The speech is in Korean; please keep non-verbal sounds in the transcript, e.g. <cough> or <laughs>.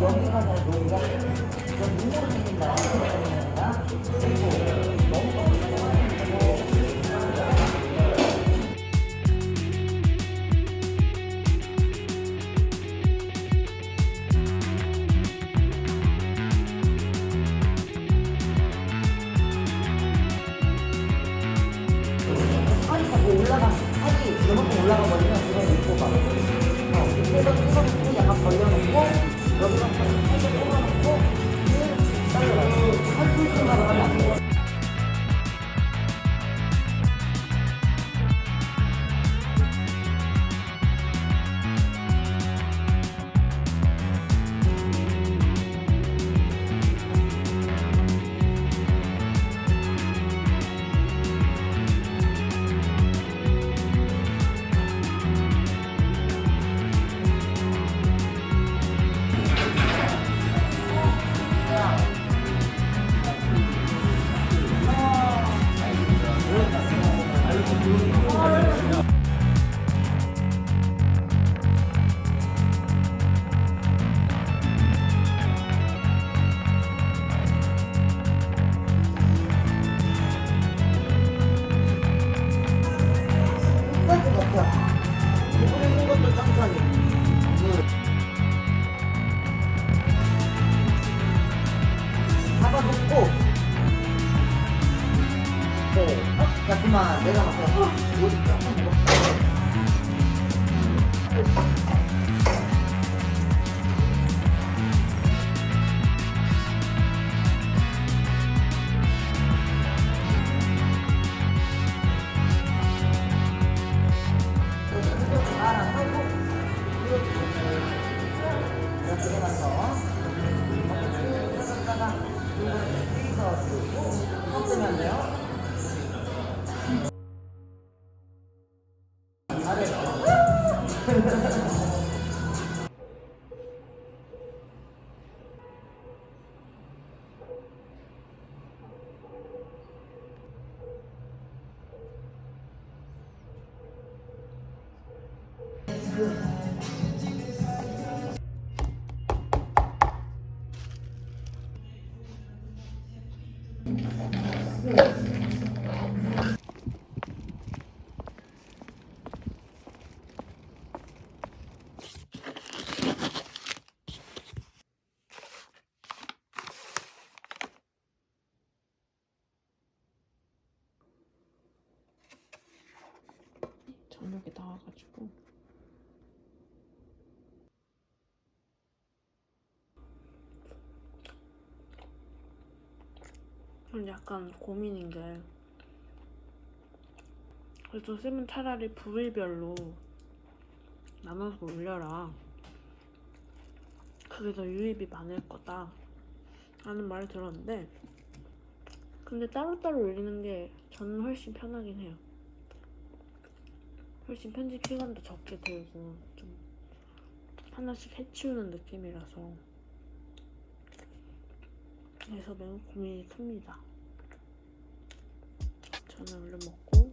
여기가 더 노이가 이거 눈으로 생긴다. 그리고 너무 하니까 뭐 올라가 하기 이만큼 올라가 버리면 그건 입고 가. 여 그만. 내가 막 그냥, 어, 이거 조금 먹었어. 저녁 <laughs> 나와가지고. 전 약간 고민인 게 그래서 쌤은 차라리 부위별로 나눠서 올려라. 그게 더 유입이 많을 거다. 라는 말을 들었는데 근데 따로따로 올리는 게 저는 훨씬 편하긴 해요 훨씬 편집 시간도 적게 들고 좀 하나씩 해치우는 느낌이라서 그래서 매우 고민이 큽니다. 저는 얼른 먹고